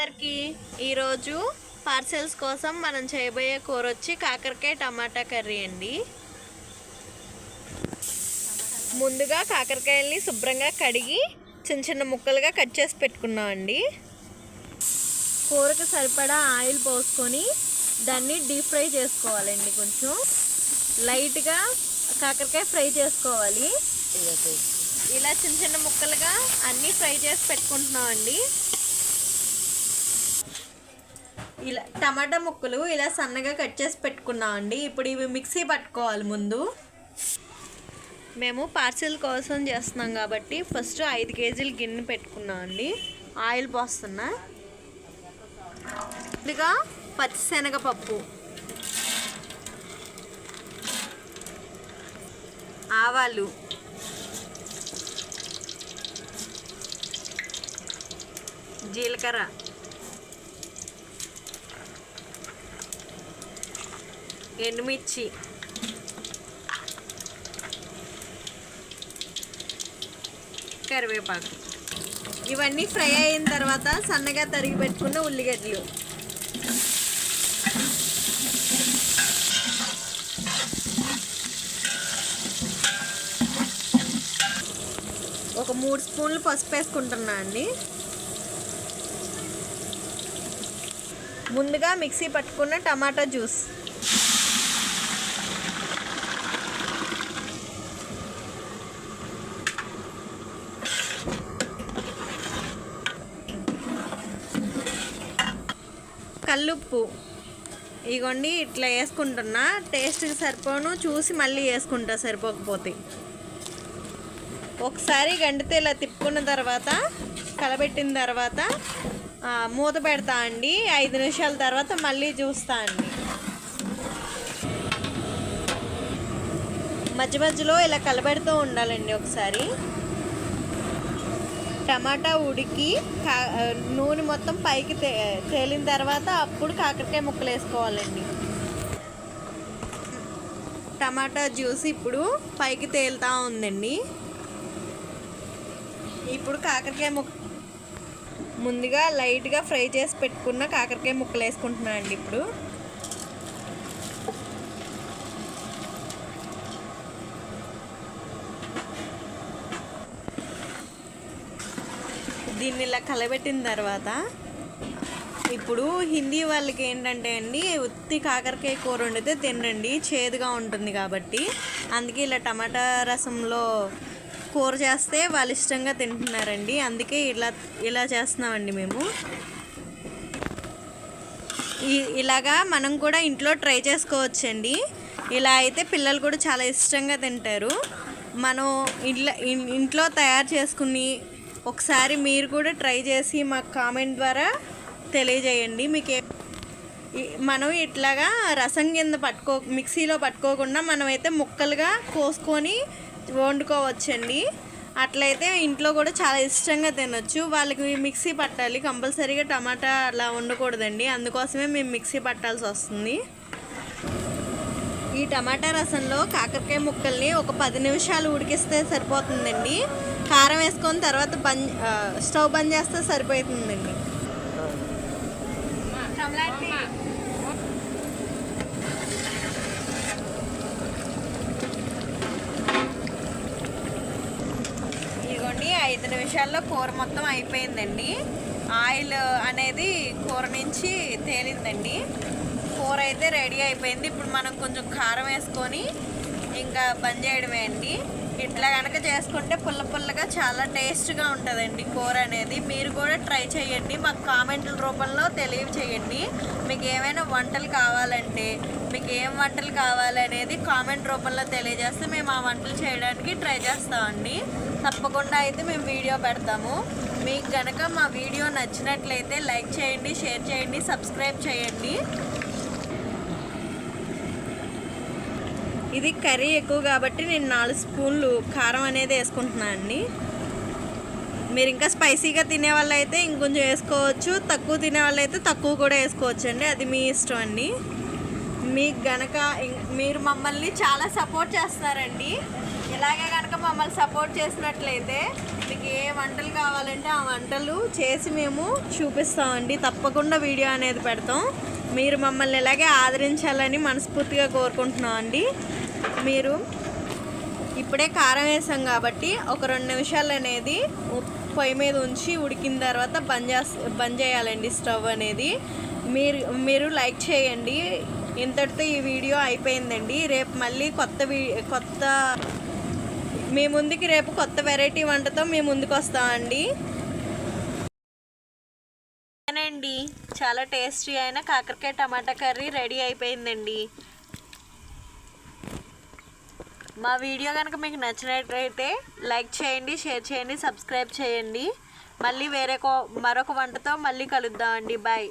అందరికీ ఈరోజు పార్సెల్స్ కోసం మనం చేయబోయే కూర వచ్చి కాకరకాయ టమాటా కర్రీ అండి. ముందుగా కాకరకాయల్ని శుభ్రంగా కడిగి చిన్న చిన్న ముక్కలుగా కట్ చేసి పెట్టుకున్నామండి కూరకు సరిపడా ఆయిల్ పోసుకొని దాన్ని డీప్ ఫ్రై చేసుకోవాలండి కొంచెం. లైట్గా కాకరకాయ ఫ్రై చేసుకోవాలి. ఇలా చిన్న చిన్న ముక్కలుగా అన్నీ ఫ్రై చేసి పెట్టుకుంటున్నామండి ఇలా టమాటా ముక్కలు ఇలా సన్నగా కట్ చేసి పెట్టుకున్నాం అండి. ఇప్పుడు ఇవి మిక్సీ పట్టుకోవాలి ముందు. మేము పార్సిల్ కోసం చేస్తున్నాం కాబట్టి ఫస్ట్ ఐదు కేజీలు గిన్నె పెట్టుకున్నాం అండి. ఆయిల్ పోస్తున్నా. ఇదిగా పచ్చిశనగపప్పు. ఆవాలు. జీలకర్ర. ఎండుమిర్చి కరివేపాకు. ఇవన్నీ ఫ్రై అయిన తర్వాత సన్నగా తరిగి పెట్టుకున్న ఉల్లిగడ్డలు. ఒక మూడు స్పూన్లు పసుపు వేసుకుంటున్నా అండి. ముందుగా మిక్సీ పట్టుకున్న టమాటా జ్యూస్. కల్లుప్పు. ఇగోండి ఇట్లా వేసుకుంటున్నా. టేస్ట్కి సరిపోను చూసి మళ్ళీ వేసుకుంటా సరిపోకపోతే. ఒకసారి గండితే ఇలా తిప్పుకున్న తర్వాత కలబెట్టిన తర్వాత మూత పెడతా అండి. ఐదు నిమిషాల తర్వాత మళ్ళీ చూస్తా అండి. మధ్య మధ్యలో ఇలా కలబెడుతూ ఉండాలండి ఒకసారి. టమాటా ఉడికి కా నూనె మొత్తం పైకి తే తేలిన తర్వాత అప్పుడు కాకరకాయ ముక్కలు వేసుకోవాలండి టమాటా జ్యూస్ ఇప్పుడు పైకి తేలుతూ ఉందండి. ఇప్పుడు కాకరకాయ ముక్క ముందుగా లైట్గా ఫ్రై చేసి పెట్టుకున్న కాకరకాయ ముక్కలు వేసుకుంటున్నాను అండి ఇప్పుడు. దీన్ని ఇలా కలబెట్టిన తర్వాత ఇప్పుడు హిందీ వాళ్ళకి ఏంటంటే అండి ఉత్తి కాకరకాయ కూర వండితే తినండి చేదుగా ఉంటుంది కాబట్టి. అందుకే ఇలా టమాటా రసంలో కూర చేస్తే వాళ్ళు ఇష్టంగా తింటున్నారండి. అందుకే ఇలా ఇలా చేస్తున్నామండి మేము. ఇలాగా మనం కూడా ఇంట్లో ట్రై చేసుకోవచ్చండి. ఇలా అయితే పిల్లలు కూడా చాలా ఇష్టంగా తింటారు. మనం ఇంట్లో ఇంట్లో తయారు చేసుకుని ఒకసారి మీరు కూడా ట్రై చేసి మాకు కామెంట్ ద్వారా తెలియజేయండి. మీకు మనం ఇట్లాగా రసం కింద పట్టుకో మిక్సీలో పట్టుకోకుండా మనమైతే ముక్కలుగా కోసుకొని వండుకోవచ్చండి. అట్లయితే ఇంట్లో కూడా చాలా ఇష్టంగా తినొచ్చు. వాళ్ళకి మిక్సీ పట్టాలి. కంపల్సరీగా టమాటా అలా వండకూడదండి. అందుకోసమే మేము మిక్సీ పట్టాల్సి వస్తుంది. ఈ టమాటా రసంలో కాకరకాయ ముక్కల్ని ఒక పది నిమిషాలు ఉడికిస్తే సరిపోతుందండి. కారం వేసుకొని తర్వాత బంద్ స్టవ్ బంద్ చేస్తే సరిపోతుందండి. ఇదిగోండి ఐదు నిమిషాల్లో కూర మొత్తం అయిపోయిందండి. ఆయిల్ అనేది కూర నుంచి తేలిందండి. కూర అయితే రెడీ అయిపోయింది. ఇప్పుడు మనం కొంచెం కారం వేసుకొని ఇంకా బంద్ చేయడమే అండి. ఇట్లా కనుక చేసుకుంటే పుల్ల పుల్లగా చాలా టేస్ట్గా ఉంటుందండి కూర అనేది. మీరు కూడా ట్రై చేయండి. మాకు కామెంట్ల రూపంలో తెలియచేయండి. మీకు ఏమైనా వంటలు కావాలంటే మీకు ఏం వంటలు కావాలనేది కామెంట్ రూపంలో తెలియజేస్తే మేము ఆ వంటలు చేయడానికి ట్రై చేస్తామండి. తప్పకుండా అయితే మేము వీడియో పెడతాము. మీకు కనుక మా వీడియో నచ్చినట్లయితే లైక్ చేయండి షేర్ చేయండి సబ్స్క్రైబ్ చేయండి. ఇది కర్రీ ఎక్కువ కాబట్టి నేను నాలుగు స్పూన్లు కారం అనేది వేసుకుంటున్నాను అండి. మీరు ఇంకా స్పైసీగా తినే వాళ్ళైతే ఇంకొంచెం వేసుకోవచ్చు. తక్కువ తినే వాళ్ళైతే తక్కువ కూడా వేసుకోవచ్చు అండి. అది మీ ఇష్టం అండి. మీకు గనక మీరు మమ్మల్ని చాలా సపోర్ట్ చేస్తున్నారండి. ఇలాగే కనుక మమ్మల్ని సపోర్ట్ చేసినట్లయితే మీకు ఏ వంటలు కావాలంటే ఆ వంటలు చేసి మేము చూపిస్తామండి. తప్పకుండా వీడియో అనేది పెడతాం. మీరు మమ్మల్ని ఇలాగే ఆదరించాలని మనస్ఫూర్తిగా కోరుకుంటున్నాం అండి. మీరు ఇప్పుడే కారం వేసాం కాబట్టి ఒక రెండు నిమిషాలు అనేది పొయ్యి మీద ఉంచి ఉడికిన తర్వాత బంద్ చేస్త బంద్ చేయాలండి స్టవ్ అనేది. మీరు మీరు లైక్ చేయండి. ఇంతటితో ఈ వీడియో అయిపోయిందండి. రేపు మళ్ళీ కొత్త వీ కొత్త మీ ముందుకి రేపు కొత్త వెరైటీ వంటతో మీ ముందుకు వస్తామండి అండి చాలా టేస్టీ అయిన కాకరకాయ టమాటా కర్రీ రెడీ అయిపోయిందండి. మా వీడియో కనుక మీకు నచ్చినట్లయితే లైక్ చేయండి షేర్ చేయండి సబ్స్క్రైబ్ చేయండి. మళ్ళీ వేరే కో- మరొక వంటతో మళ్ళీ కలుద్దామండి. బాయ్.